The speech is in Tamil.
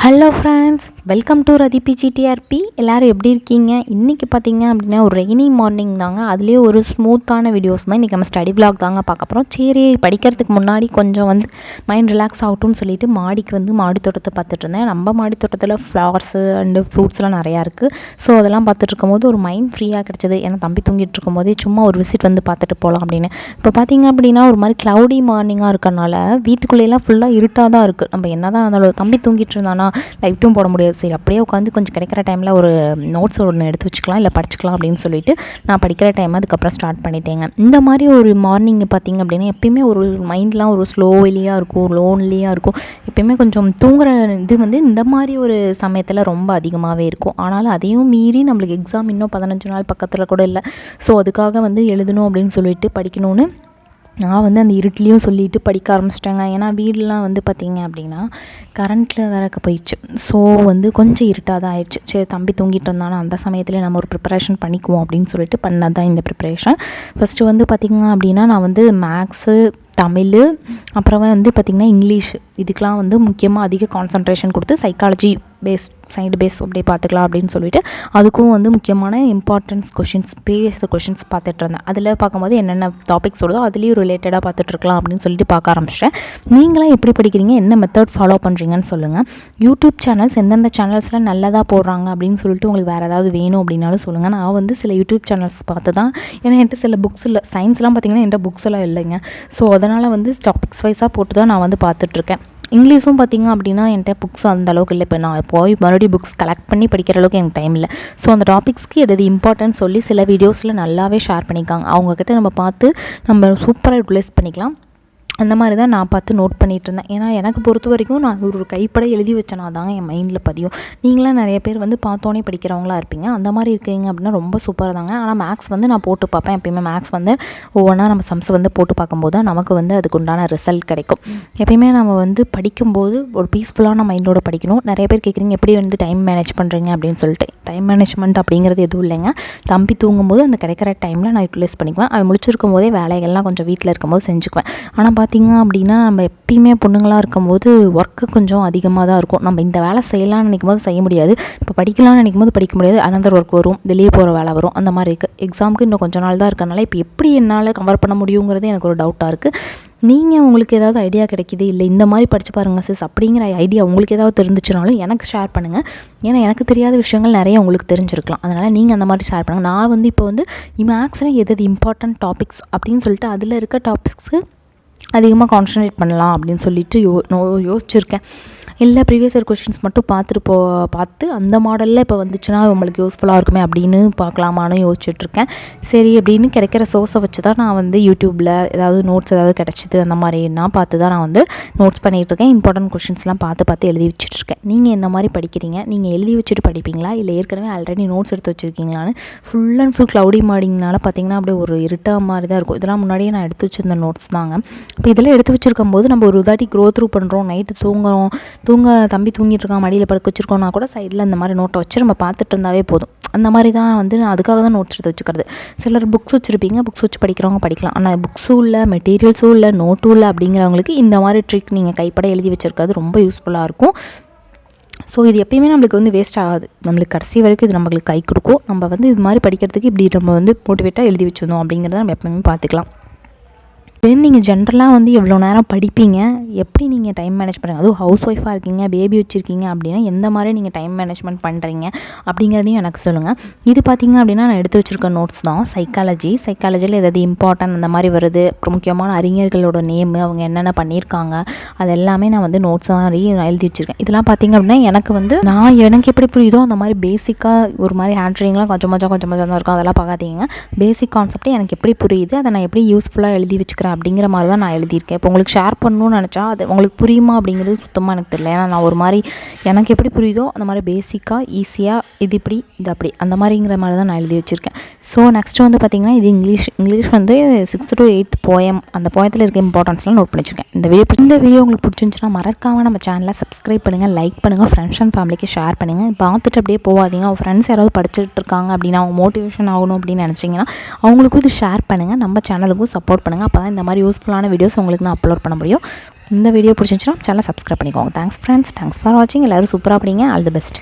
ஹலோ ஃப்ரெண்ட்ஸ் வெல்கம் டு ரதிபி ஜிடிஆர்பி எல்லோரும் எப்படி இருக்கீங்க? இன்றைக்கி பார்த்தீங்க அப்படின்னா ஒரு ரெய்னி மார்னிங் தாங்க. அதுலேயே ஒரு ஸ்மூத்தான வீடியோஸ் தான். இன்றைக்கி நம்ம ஸ்டடி பிளாக் தாங்க பார்க்க போகிறோம் சரி படிக்கிறதுக்கு முன்னாடி கொஞ்சம் வந்து மைண்ட் ரிலாக்ஸ் ஆகட்டும்னு சொல்லிட்டு மாடிக்கு வந்து மாடி தோட்டத்தை பார்த்துட்டு இருந்தேன். நம்ம மாடி தோட்டத்தில் ஃப்ளவர்ஸு அண்டு ஃப்ரூட்ஸ்லாம் நிறையா இருக்குது ஸோ அதெல்லாம் பார்த்துட்டு இருக்கும்போது ஒரு மைண்ட் ஃப்ரீயாக கிடச்சிது. ஏன்னா தம்பி தூங்கிட்டு இருக்கும்போதே சும்மா ஒரு விசிட் வந்து பார்த்துட்டு போகலாம் அப்படின்னு. இப்போ பார்த்தீங்க அப்படின்னா ஒரு மாதிரி க்ளவுடி மார்னிங்காக இருக்கறனால வீட்டுக்குள்ளேலாம் ஃபுல்லாக இருட்டாக தான் இருக்குது நம்ம என்ன தான் இருந்தாலும் தம்பி தூங்கிட்டு இருந்தானா லைட்டும் போட முடியாது. சரி அப்படியே உட்காந்து கொஞ்சம் கிடைக்கிற டைமில் ஒரு நோட்ஸ் ஒன்று எடுத்து வச்சுக்கலாம் இல்லை படிச்சுக்கலாம் அப்படின்னு சொல்லிட்டு நான் படிக்கிற டைம் அதுக்கப்புறம் ஸ்டார்ட் பண்ணிட்டேங்க. இந்த மாதிரி ஒரு மார்னிங் பார்த்திங்க அப்படின்னா எப்பயுமே ஒரு மைண்ட்லாம் ஒரு ஸ்லோவிலியாக இருக்கும் லோன்லியாக இருக்கும். எப்பயுமே கொஞ்சம் தூங்குற இது வந்து இந்த மாதிரி ஒரு சமயத்தில் ரொம்ப அதிகமாகவே இருக்கும். ஆனாலும் அதையும் மீறி நம்மளுக்கு எக்ஸாம் இன்னும் பதினஞ்சு நாள் பக்கத்தில் கூட இல்லை. ஸோ அதுக்காக வந்து எழுதணும் அப்படின்னு சொல்லிட்டு படிக்கணும்னு நான் வந்து அந்த இருட்லேயும் சொல்லிட்டு படிக்க ஆரம்பிச்சிட்டேங்க. ஏன்னா வீடெலாம் வந்து பார்த்திங்க அப்படின்னா கரண்ட்டில் வேறக்க போயிடுச்சு. ஸோ வந்து கொஞ்சம் இருட்டாக தான் ஆயிடுச்சு. சரி தம்பி தூங்கிட்டு இருந்தானா அந்த சமயத்தில் நம்ம ஒரு ப்ரிப்பரேஷன் பண்ணிக்குவோம் அப்படின்னு சொல்லிட்டு பண்ணது தான் இந்த ப்ரிப்பரேஷன் ஃபஸ்ட்டு வந்து பார்த்திங்க அப்படின்னா நான் வந்து மேக்ஸு தமிழ் அப்புறமா வந்து பார்த்திங்கன்னா இங்கிலீஷ் இதுக்கெலாம் வந்து முக்கியமாக அதிக கான்சன்ட்ரேஷன் கொடுத்து சைக்காலஜி பேஸ் சைடு பேஸ் அப்படியே பார்த்துக்கலாம் அப்படின்னு சொல்லிட்டு அதுக்கும் வந்து முக்கியமான இம்பார்ட்டன்ஸ் கொஷின்ஸ் ப்ரீவியஸ் கொஷின்ஸ் பார்த்துட்டு இருந்தேன். அதில் பார்க்கும்போது என்னென்ன டாபிக்ஸ் வருதோ அதுலேயும் ரிலேட்டடாக பார்த்துட்ருக்கலாம் அப்படின்னு சொல்லிட்டு பார்க்க ஆரம்பிச்சிட்டேன். நீங்களாம் எப்படி படிக்கிறீங்க? என்ன மெத்தட் ஃபாலோ பண்ணுறீங்கன்னு சொல்லுங்கள் யூடியூப் சேனல்ஸ் எந்தெந்த சேனல்ஸில் நல்லதாக போடுறாங்க அப்படின்னு சொல்லிட்டு உங்களுக்கு வேறு ஏதாவது வேணும் அப்படின்னாலும் சொல்லுங்கள் நான் வந்து சில யூடியூப் சேனல்ஸ் பார்த்து தான் ஏன்னா என்கிட்ட சில புக்ஸ் இல்லை சயின்ஸ்லாம் பார்த்திங்கன்னா என்கிட்ட புக்ஸ் எல்லாம் இல்லைங்க. ஸோ அதனால் வந்து டாபிக்ஸ் வைஸாக போட்டு தான் நான் வந்து பார்த்துட்ருக்கேன் இங்கிலீஷும் பார்த்திங்க அப்படின்னா என்கிட்ட புக்ஸ் அந்த அளவுக்கு இல்லை. இப்போ நான் போய் மறுபடியும் புக்ஸ் கலெக்ட் பண்ணி படிக்கிற அளவுக்கு எனக்கு டைம் இல்லை. ஸோ அந்த டாபிக்ஸ்க்கு எது எது இம்பார்ட்டன்ட் சொல்லி சில வீடியோஸில் நல்லாவே ஷேர் பண்ணியிருக்காங்க. அவங்கக்கிட்ட நம்ம பார்த்து நம்ம சூப்பராக யூட்டிலைஸ் பண்ணிக்கலாம். அந்த மாதிரி தான் நான் பார்த்து நோட் பண்ணிகிட்டு இருந்தேன். ஏன்னா எனக்கு பொறுத்த வரைக்கும் நான் ஒரு கைப்பட எழுதி வச்சேனா தாங்க என் மைண்டில் பதியும். நீங்களாம் நிறைய பேர் வந்து பார்த்தோன்னே படிக்கிறவங்களா இருப்பீங்க. அந்த மாதிரி இருக்கீங்க அப்படின்னா ரொம்ப சூப்பராக தாங்க. ஆனால் மேக்ஸ் வந்து நான் போட்டு பார்ப்பேன். எப்பயுமே மேக்ஸ் வந்து ஒவ்வொன்றா நம்ம சம்ஸ் வந்து போட்டு பார்க்கும்போது தான் நமக்கு வந்து அதுக்கு உண்டான ரிசல்ட் கிடைக்கும். எப்பயுமே நம்ம வந்து படிக்கும்போது ஒரு பீஸ்ஃபுல்லான மைண்டோட படிக்கணும். நிறைய பேர் கேட்குறீங்க எப்படி வந்து டைம் மேனேஜ் பண்ணுறீங்க அப்படின்னு சொல்லிட்டு. டைம் மேனேஜ்மெண்ட் அப்படிங்கிறது எதுவும் இல்லைங்க. தம்பி தூங்கும்போது அந்த கிடைக்கிற டைமில் நான் யூட்டிலைஸ் பண்ணிக்குவேன். அவன் முடிச்சிருக்கும் போதே வேலைகள்லாம் கொஞ்சம் வீட்டில் இருக்கும்போது செஞ்சுக்குவேன். ஆனால் பார்த்திங்க அப்படின்னா நம்ம எப்பயுமே பொண்ணுங்களாக இருக்கும்போது ஒர்க்கு கொஞ்சம் அதிகமாக தான் இருக்கும். நம்ம இந்த வேலை செய்யலாம்னு நினைக்கும் போது செய்ய முடியாது. இப்போ படிக்கலாம்னு நினைக்கும் போது படிக்க முடியாது. அனந்தர் ஒர்க் வரும். வெளியே போகிற வேலை வரும். அந்த மாதிரி இருக்குது எக்ஸாமுக்கு இன்னும் கொஞ்ச நாள் தான் இருக்கனால இப்போ எப்படி என்னால் கவர் பண்ண முடியுங்கிறது எனக்கு ஒரு டவுட்டாக இருக்குது நீங்கள் உங்களுக்கு ஏதாவது ஐடியா கிடைக்கிது? இல்லை இந்த மாதிரி படித்து பாருங்கள் சிஸ் அப்படிங்கிற ஐடியா உங்களுக்கு ஏதாவது தெரிஞ்சிச்சுனாலும் எனக்கு ஷேர் பண்ணுங்கள் ஏன்னா எனக்கு தெரியாத விஷயங்கள் நிறைய உங்களுக்கு தெரிஞ்சிருக்கலாம். அதனால் நீங்கள் அந்த மாதிரி ஷேர் பண்ணுங்கள் நான் வந்து இப்போ வந்து மேக்ஸில் எது எது இம்பார்ட்டன்ட் டாபிக்ஸ் அப்படின்னு சொல்லிட்டு அதில் இருக்க டாபிக்ஸ்க்கு அதிகமாக கான்சன்ட்ரேட் பண்ணலாம் அப்படின்னு சொல்லிட்டு யோ நோ யோசிச்சிருக்கேன். இல்லை ப்ரீவியஸ் இயர் கொஷின்ஸ் மட்டும் பார்த்துட்டு போ பார்த்து அந்த மாடலில் இப்போ வந்துச்சுன்னா உங்களுக்கு யூஸ்ஃபுல்லாக இருக்குமே அப்படின்னு பார்க்கலாமான்னு யோசிச்சுட்ருக்கேன் சரி அப்படின்னு கிடைக்கிற சோர்ஸை வச்சு தான் நான் வந்து யூடியூப்பில் ஏதாவது நோட்ஸ் ஏதாவது கிடச்சிது அந்த மாதிரினா பார்த்து தான் நான் வந்து நோட்ஸ் பண்ணிகிட்ருக்கேன் இம்பார்ட்டன்ட் கொஷின்ஸ்லாம் பார்த்து பார்த்து எழுதி வச்சுட்ருக்கேன் நீங்கள் எந்த மாதிரி படிக்கிறீங்க? நீங்கள் எழுதி வச்சுட்டு படிப்பீங்களா? இல்லை ஏற்கனவே ஆல்ரெடி நோட்ஸ் எடுத்து வச்சுருக்கீங்களான்னு ஃபுல் அண்ட் ஃபுல் க்ளவுடி மாடிங்கனால பார்த்தீங்கன்னா அப்படியே ஒரு இருட்டாக மாதிரி தான் இருக்கும். இதெல்லாம் முன்னாடியே நான் எடுத்து வச்சிருந்த நோட்ஸ் தாங்க. இப்போ இதெல்லாம் எடுத்து வச்சுருக்கும் போது நம்ம ஒரு தாட்டி க்ரோத் த்ரூ பண்ணுறோம் நைட்டு தூங்குறோம். தூங்க தம்பி தூங்கிட்டு இருக்கான் மடியில் படுக்க வச்சுருக்கோன்னா கூட சைடில் இந்த மாதிரி நோட்டை வச்சு நம்ம பார்த்துட்டு இருந்தாவே போதும். அந்த மாதிரி தான் வந்து நான் அதுக்காக தான் நோட்ஸ் எடுத்து வச்சுக்கிறது. சிலர் புக்ஸ் வச்சுருப்பீங்க புக்ஸ் வச்சு படிக்கிறவங்க படிக்கலாம். ஆனால் புக்ஸும் இல்லை மெட்டீரியல்ஸும் இல்லை நோட்டும் இல்லை அப்படிங்கிறவங்களுக்கு இந்த மாதிரி ட்ரிக் நீங்கள் கைப்பட எழுதி வச்சுருக்கிறது ரொம்ப யூஸ்ஃபுல்லாக இருக்கும். ஸோ இது எப்பயுமே நம்மளுக்கு வந்து வேஸ்ட் ஆகாது. நம்மளுக்கு கடைசி வரைக்கும் இது நம்மளுக்கு கை கொடுக்கும். நம்ம வந்து இது மாதிரி படிக்கிறதுக்கு இப்படி நம்ம வந்து மோட்டிவேட்டாக எழுதி வச்சிருந்தோம் அப்படிங்கிறத நம்ம எப்பயுமே பார்த்துக்கலாம். தென் நீங்கள் ஜென்ரலாக வந்து எவ்வளோ நேரம் படிப்பீங்க? எப்படி நீங்கள் டைம் மேனேஜ் பண்ணுறீங்க அதுவும் ஹவுஸ் ஒய்ஃபாக இருக்கீங்க பேபி வச்சுருக்கீங்க அப்படின்னா எந்த மாதிரி நீங்கள் டைம் மேனேஜ்மெண்ட் பண்ணுறீங்க அப்படிங்கிறதையும் எனக்கு சொல்லுங்கள் இது பார்த்திங்க அப்படின்னா நான் எடுத்து வச்சுருக்க நோட்ஸ் தான். சைக்காலஜி சைக்காலஜியில் எதாவது இம்பார்ட்டன்ட் அந்த மாதிரி வருது. அப்புறம் முக்கியமான அறிஞர்களோட நேமு அவங்க என்னென்ன பண்ணியிருக்காங்க அது எல்லாமே நான் வந்து நோட்ஸ் மாதிரி எழுதி வச்சுருக்கேன். இதெல்லாம் பார்த்திங்க அப்படின்னா எனக்கு வந்து நான் எனக்கு எப்படி புரியுதோ அந்த மாதிரி பேசிக்காக ஒரு மாதிரி ஹேண்ட் ரைட்டிங்லாம் கொஞ்சம் கொஞ்சம் கொஞ்சம் கொஞ்சம் தான் இருக்கும். அதெல்லாம் பார்க்காதீங்க. பேசிக் கான்செப்ட் எனக்கு எப்படி புரியுது? அதை நான் எப்படி யூஸ்ஃபுல்லாக எழுதி வச்சுக்கிறேன் அப்படிங்கிற மாதிரி தான் நான் எழுதியிருக்கேன். இப்போ உங்களுக்கு ஷேர் பண்ணணும்னு நினச்சா அது உங்களுக்கு புரியுமா அப்படிங்கிறது சுத்தமாக எனக்கு தெரியல. ஏன்னா நான் ஒரு மாதிரி எனக்கு எப்படி புரியுதோ அந்த மாதிரி பேசிக்காக ஈஸியாக இது இப்படி இது அப்படி அந்த மாதிரிங்கிற மாதிரி தான் நான் எழுதி வச்சுருக்கேன். ஸோ நெக்ஸ்ட்டு வந்து பார்த்திங்கன்னா இது இங்கிலீஷ் இங்கிலீஷ் வந்து சிக்ஸ்த் டு எயித் போயம் அந்த போயத்தில் இருக்க இம்பார்ட்டன்ஸ்லாம் நோட் பண்ணி வச்சுருக்கேன் இந்த வீடியோ இந்த வீடியோ உங்களுக்கு பிடிச்சிருந்துச்சுன்னா மறக்காமல் நம்ம சேனலை சப்ஸ்கிரைப் பண்ணுங்கள் லைக் பண்ணுங்கள் ஃப்ரெண்ட்ஸ் அண்ட் ஃபேமிலிக்கு ஷேர் பண்ணுங்கள் பார்த்துட்டு அப்படியே போகாதீங்க. அவங்க ஃப்ரெண்ட்ஸ் யாராவது படிச்சுட்டு இருக்காங்க அப்படின்னா அவங்க மோட்டிவேஷன் ஆகணும் அப்படின்னு நினச்சிங்கன்னா அவங்களுக்கும் இது ஷேர் பண்ணுங்கள் நம்ம சேனலுக்கும் சப்போர்ட் பண்ணுங்கள் அப்போ தான் இந்த மாதிரி யூஸ்ஃபுல்லான வீடியோஸ் உங்களுக்கு நான் அப்லோட் பண்ண முடியும். இந்த வீடியோ பிடிச்சிருந்துச்சுன்னா சேனலை சப்ஸ்கிரைப் பண்ணிக்கோங்க. தேங்க்ஸ் ஃப்ரெண்ட்ஸ் தேங்க்ஸ் ஃபார் வாட்சிங் எல்லோரும் சூப்பராக படிங்க. All the best